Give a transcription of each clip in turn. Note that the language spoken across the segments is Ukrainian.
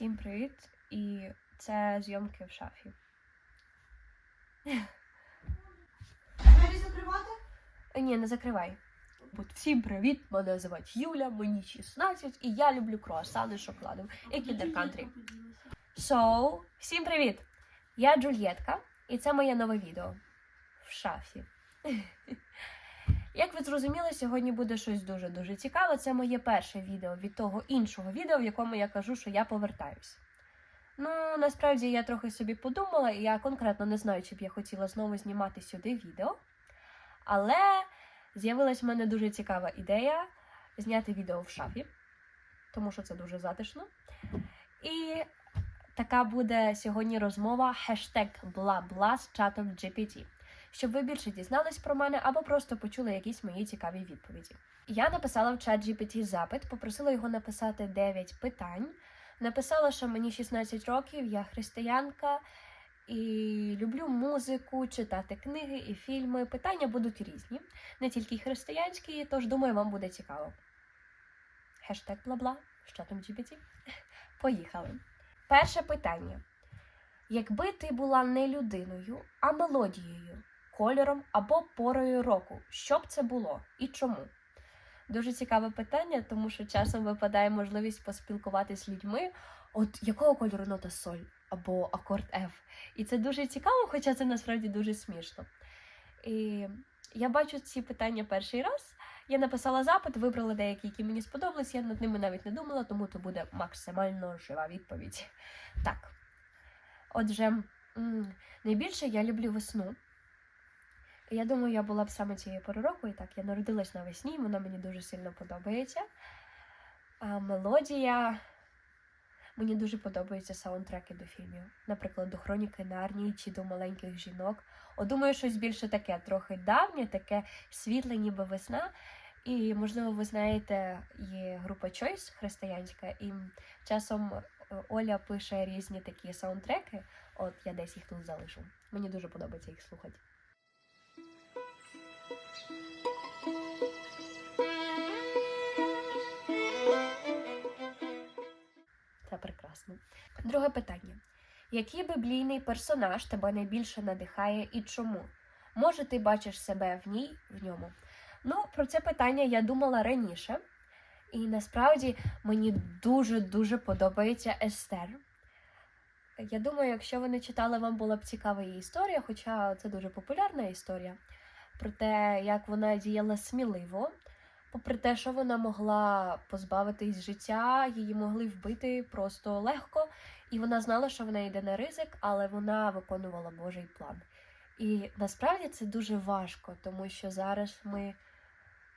Всім привіт! І це зйомки в шафі. Двері закривати? Е, Ні, не закривай. От всім привіт! Мене звати Юля, мені 16, і я люблю круасани з шоколадом і кіндер-кантрі. So, всім привіт! Я Джульєтка, і це моє нове відео в шафі. Як ви зрозуміли, сьогодні буде щось дуже-дуже цікаве. Це моє перше відео від того іншого відео, в якому я кажу, що я повертаюсь. Ну, насправді я трохи собі подумала, і я конкретно не знаю, чи б я хотіла знову знімати сюди відео. Але з'явилась в мене дуже цікава ідея зняти відео в шафі, тому що це дуже затишно. І така буде сьогодні розмова хештег бла-бла з чатом GPT, щоб ви більше дізнались про мене або просто почули якісь мої цікаві відповіді. Я написала в чат GPT запит, попросила його написати 9 питань. Написала, що мені 16 років, я християнка і люблю музику, читати книги і фільми. Питання будуть різні, не тільки християнські, тож думаю, вам буде цікаво. Хештег бла-бла з чатом GPT. Поїхали. Перше питання. Якби ти була не людиною, а мелодією, кольором або порою року, що б це було і чому? Дуже цікаве питання, тому що часом випадає можливість поспілкуватися з людьми, от якого кольору нота соль або акорд F. І це дуже цікаво, хоча це насправді дуже смішно. І я бачу ці питання перший раз. Я написала запит, вибрала деякі, які мені сподобались. Я над ними навіть не думала, тому це буде максимально жива відповідь. Так. Отже, найбільше я люблю весну. Я думаю, я була б саме цієї пори року, і так, я народилась навесні, вона мені дуже сильно подобається. А мелодія. Мені дуже подобаються саундтреки до фільмів, наприклад, до Хроніки Нарнії чи до маленьких жінок. От думаю, щось більше таке, трохи давнє, таке світле, ніби весна. І, можливо, ви знаєте, є група Choice християнська, і часом е, Оля пише різні такі саундтреки. От я десь їх тут залишу. Мені дуже подобається їх слухати. Прекрасно. Друге питання. Який біблійний персонаж тебе найбільше надихає і чому? Може, ти бачиш себе в ній, в ньому? Ну, про це питання я думала раніше, і насправді мені дуже-дуже подобається Естер. Я думаю, якщо ви не читали, вам була б цікава її історія, хоча це дуже популярна історія, про те, як вона діяла сміливо, попри те, що вона могла позбавитись життя, її могли вбити просто легко, і вона знала, що вона йде на ризик, але вона виконувала Божий план. І насправді це дуже важко, тому що зараз ми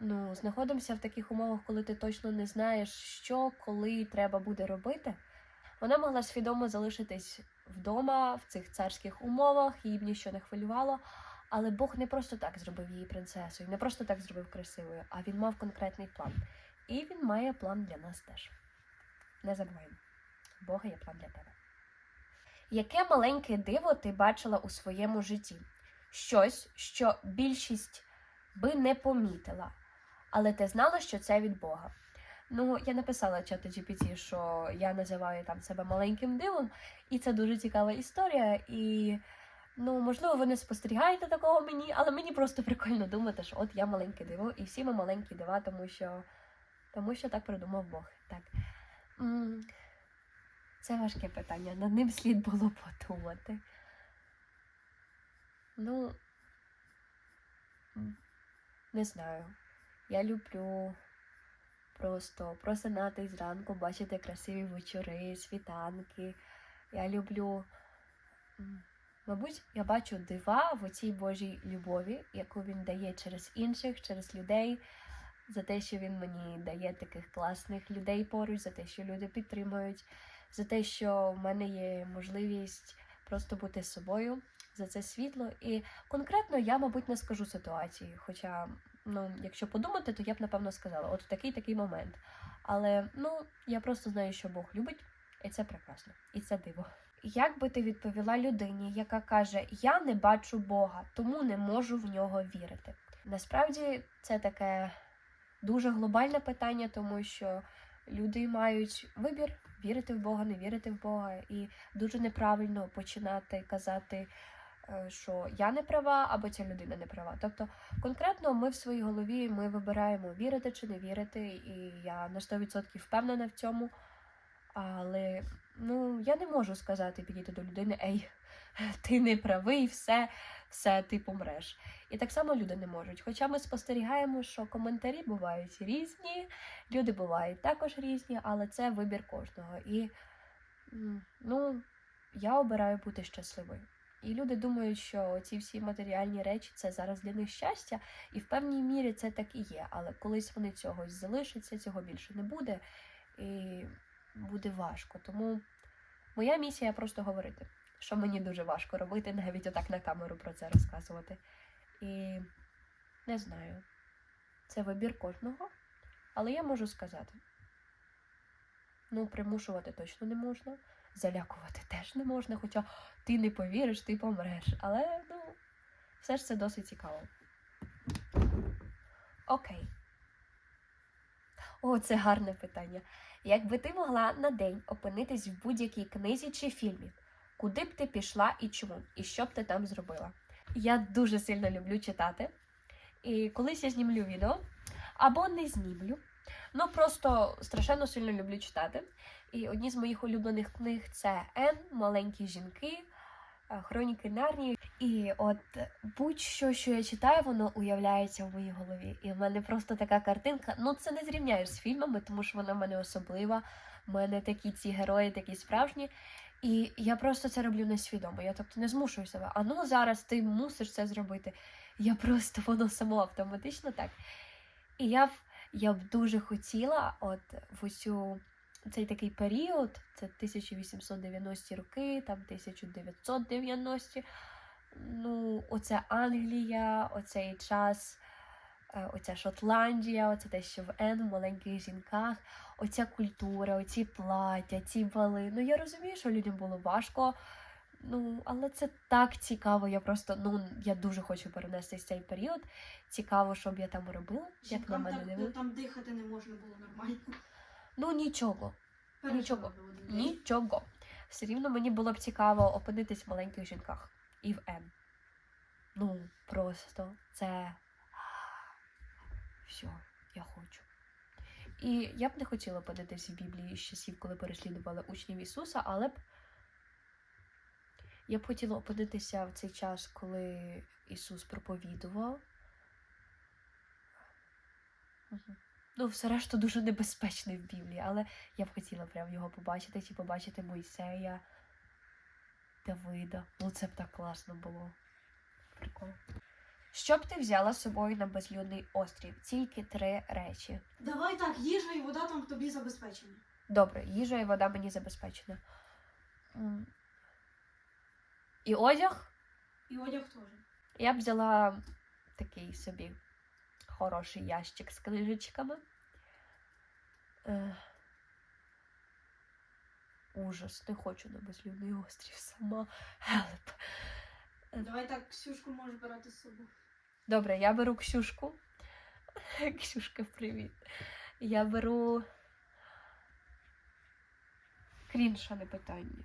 ну, знаходимося в таких умовах, коли ти точно не знаєш, що коли треба буде робити. Вона могла свідомо залишитись вдома в цих царських умовах, її б нічого не хвилювало. Але Бог не просто так зробив її принцесою, не просто так зробив красивою, а він мав конкретний план. І він має план для нас теж. Не забуваємо, у Бога є план для тебе. Яке маленьке диво ти бачила у своєму житті? Щось, що більшість би не помітила, але ти знала, що це від Бога. Ну, я написала чату GPT, що я називаю там себе маленьким дивом, і це дуже цікава історія. І ну, можливо, ви не спостерігаєте такого мені, але мені просто прикольно думати, що от я маленьке диво, і всі ми маленькі дива, тому що, тому що так придумав Бог. Так. Це важке питання. Над ним слід було подумати. Ну, не знаю. Я люблю просто просинатись зранку, бачити красиві вечори, світанки. Я люблю. Мабуть, я бачу дива в оцій Божій любові, яку він дає через інших, через людей, за те, що він мені дає таких класних людей поруч, за те, що люди підтримують, за те, що в мене є можливість просто бути собою, за це світло. І конкретно я, мабуть, не скажу ситуації. Хоча, ну, якщо подумати, то я б напевно сказала, от такий такий момент. Але ну, я просто знаю, що Бог любить, і це прекрасно, і це диво. Як би ти відповіла людині, яка каже: Я не бачу Бога, тому не можу в нього вірити? Насправді це таке дуже глобальне питання, тому що люди мають вибір, вірити в Бога, не вірити в Бога, і дуже неправильно починати казати, е, що я не права або ця людина не права. Тобто, конкретно ми в своїй голові ми вибираємо вірити чи не вірити, і я на 100% впевнена в цьому. Але ну я не можу сказати, підійти до людини, ей, ти не правий, все, все, ти помреш. І так само люди не можуть. Хоча ми спостерігаємо, що коментарі бувають різні, люди бувають також різні, але це вибір кожного. І ну, я обираю бути щасливою. І люди думають, що ці всі матеріальні речі це зараз для них щастя, і в певній мірі це так і є. Але колись вони цього залишаться, цього більше не буде, і буде важко. Тому моя місія просто говорити, що мені дуже важко робити, навіть отак на камеру про це розказувати. І не знаю, це вибір кожного, але я можу сказати: ну, примушувати точно не можна, залякувати теж не можна, хоча ти не повіриш, ти помреш. Але ну, все ж це досить цікаво. Окей. О, це гарне питання. Якби ти могла на день опинитись в будь-якій книзі чи фільмі, куди б ти пішла і чому? І що б ти там зробила? Я дуже сильно люблю читати. І колись я знімлю відео або не знімлю. Ну просто страшенно сильно люблю читати. І одні з моїх улюблених книг це Ен, Маленькі жінки, Хроніки Нарнії. І от будь-що, що я читаю, воно уявляється в моїй голові. І в мене просто така картинка. Ну, це не зрівняєш з фільмами, тому що вона в мене особлива. У мене такі ці герої, такі справжні. І я просто це роблю несвідомо. Я тобто не змушую себе. А ну зараз ти мусиш це зробити. Я просто воно само автоматично так. І я б, я б дуже хотіла, от в усю цей такий період, це 1890 роки, там 1990, ну, оце Англія, оцей час, е, оця Шотландія, оце те, що в Ен, в маленьких жінках, оця культура, оці плаття, ці бали. Ну я розумію, що людям було важко. Ну, але це так цікаво. Я просто ну я дуже хочу перенести цей період. Цікаво, що б я там робила, як на мене так- дивилися. там дихати не можна було нормально. Ну нічого, Нічого. Нічого. Все рівно мені було б цікаво опинитись в маленьких жінках і в М. Ну, просто це все, я хочу. І я б не хотіла опинитись в Біблії з часів, коли переслідували учнів Ісуса, але б я б хотіла опинитися в цей час, коли Ісус проповідував. Ну, все решта дуже небезпечне в Біблії, але я б хотіла прям його побачити, чи побачити Мойсея, Давида. Ну, це б так класно було. Прикол. Що б ти взяла з собою на безлюдний острів? Тільки три речі. Давай так, їжа і вода там тобі забезпечені. Добре, їжа і вода мені забезпечена. М. І одяг І одяг теж. я б взяла такий собі хороший ящик з книжечками. Е, Ужас, не хочу на безлюдний острів сама. Help. Давай так, Ксюшку можеш брати з собою. Добре, я беру Ксюшку. Ксюшка, привіт. Я беру. Крінша не питання.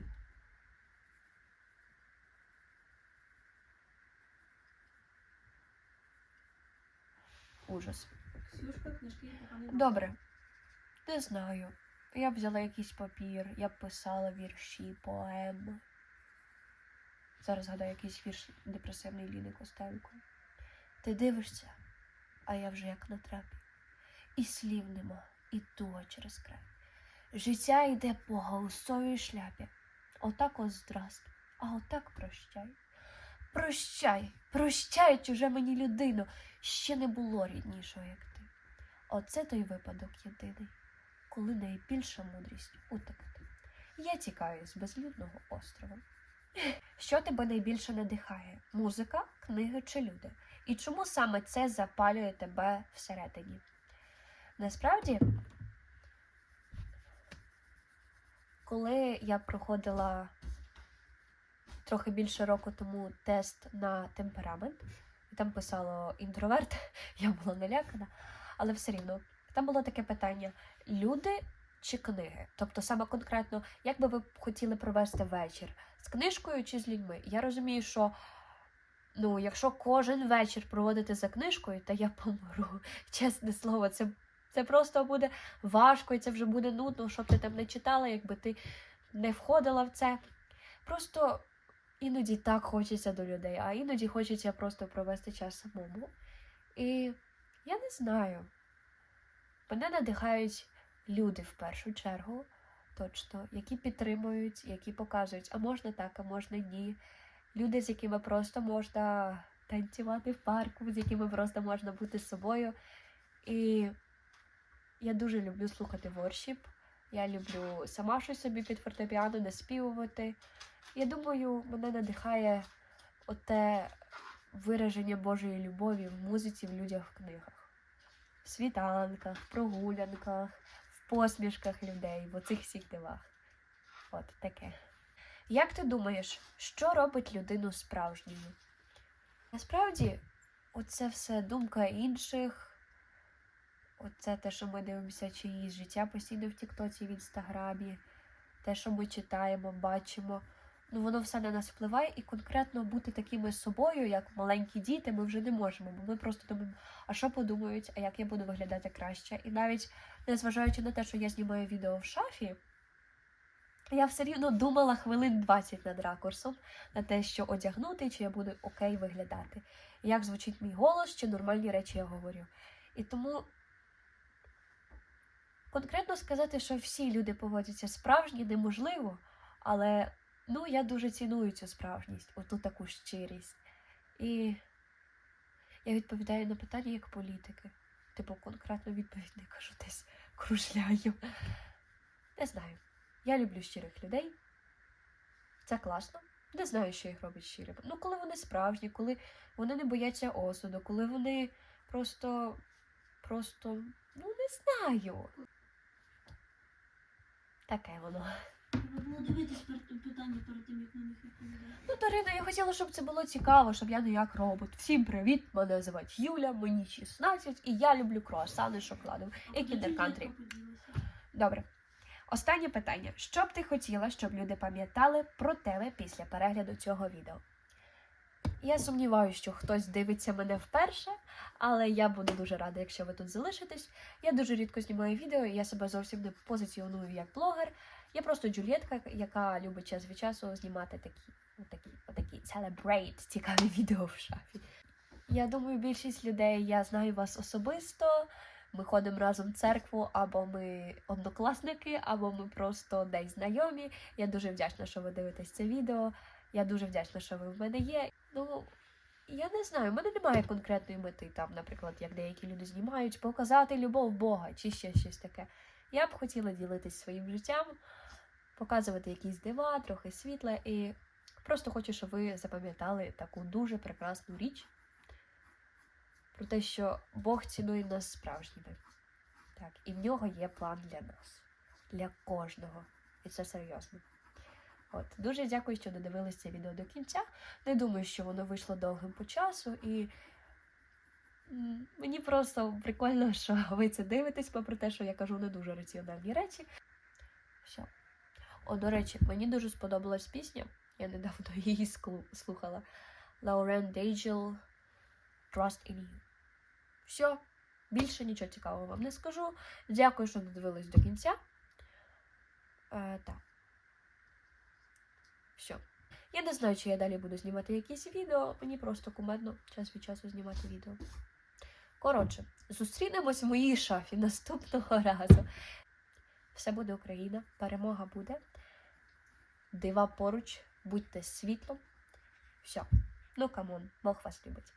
Ужас. Ксюшка, книжки погані. Добре. Не знаю. Я б взяла якийсь папір, я б писала вірші, поеми. Зараз згадаю якийсь вірш депресивний Ліни Костенко. Ти дивишся, а я вже як на трапі. І слів нема, і туга через край. Життя йде по гаусовій шляпі. Отак ось здраст, а отак прощай. Прощай, прощай, чуже мені людину, ще не було ріднішого, як ти. Оце той випадок єдиний, коли найбільша мудрість утекти. Я тікаю з безлюдного острова. Що тебе найбільше надихає? Музика, книги чи люди? І чому саме це запалює тебе всередині? Насправді, коли я проходила трохи більше року тому тест на темперамент, і там писало інтроверт, я була налякана, але все рівно. Там було таке питання: люди чи книги. Тобто, саме конкретно, як би ви хотіли провести вечір з книжкою чи з людьми. Я розумію, що ну, якщо кожен вечір проводити за книжкою, то я помру. Чесне слово, це, це просто буде важко, і це вже буде нудно, щоб ти там не читала, якби ти не входила в це. Просто іноді так хочеться до людей, а іноді хочеться просто провести час самому. І я не знаю. Мене надихають люди в першу чергу, точно, які підтримують, які показують, а можна так, а можна ні. Люди, з якими просто можна танцювати в парку, з якими просто можна бути з собою. І я дуже люблю слухати воршіп. Я люблю сама щось собі під фортепіано наспівувати. Я думаю, мене надихає оте вираження Божої любові в музиці, в людях, в книгах, світанках, в прогулянках, в посмішках людей, в оцих всіх дивах. От таке. Як ти думаєш, що робить людину справжньою? Насправді, оце все думка інших. Оце те, що ми дивимося чиїсь життя постійно в Тіктоці, в Інстаграмі, те, що ми читаємо, бачимо. Ну, воно все на нас впливає, і конкретно бути такими собою, як маленькі діти, ми вже не можемо. Бо ми просто думаємо, а що подумають, а як я буду виглядати краще. І навіть незважаючи на те, що я знімаю відео в шафі, я все рівно думала хвилин 20 над ракурсом на те, що одягнути, чи я буду окей виглядати. Як звучить мій голос, чи нормальні речі я говорю. І тому конкретно сказати, що всі люди поводяться справжні, неможливо, але ну, я дуже ціную цю справжність, оту таку щирість. І я відповідаю на питання як політики. Типу, конкретно відповідь не кажу, десь кружляю. Не знаю. Я люблю щирих людей. Це класно. Не знаю, що їх робить щирими. Ну, коли вони справжні, коли вони не бояться осуду, коли вони просто. просто. ну, не знаю. Таке воно. Ну, дивитись питання перед тим, як на них відповідати. Ну, Дарина, я хотіла, щоб це було цікаво, щоб я не як робот. Всім привіт! Мене звати Юля, мені 16, і я люблю круасани з шоколадом і кіндер-кантрі. Добре. Останнє питання. Що б ти хотіла, щоб люди пам'ятали про тебе після перегляду цього відео? Я сумніваюся, що хтось дивиться мене вперше, але я буду дуже рада, якщо ви тут залишитесь. Я дуже рідко знімаю відео, я себе зовсім не позиціоную як блогер. Я просто Джульєтка, яка любить час від часу знімати такі, отакі, отакі celebrate цікаві відео в шафі. Я думаю, більшість людей я знаю вас особисто. Ми ходимо разом в церкву, або ми однокласники, або ми просто десь знайомі. Я дуже вдячна, що ви дивитесь це відео. Я дуже вдячна, що ви в мене є. Ну, я не знаю, в мене немає конкретної мети, там, наприклад, як деякі люди знімають, показати любов Бога чи ще щось таке. Я б хотіла ділитись своїм життям, показувати якісь дива, трохи світла, і просто хочу, щоб ви запам'ятали таку дуже прекрасну річ про те, що Бог цінує нас справжніми. Так, і в нього є план для нас, для кожного. І це серйозно. От, дуже дякую, що додивились це відео до кінця. Не думаю, що воно вийшло довгим по часу, і мені просто прикольно, що ви це дивитесь, попри те, що я кажу не дуже раціональні речі. Все. О, до речі, мені дуже сподобалась пісня. Я недавно її слухала. Лаурен Дейджел Trust in You. Все, більше нічого цікавого вам не скажу. Дякую, що додивились до кінця. Е, так. Все. Я не знаю, чи я далі буду знімати якісь відео. Мені просто кумедно час від часу знімати відео. Коротше, зустрінемось в моїй шафі наступного разу. Все буде Україна, перемога буде. Дива поруч, будьте світлом. Все. Ну камон, Бог вас любить.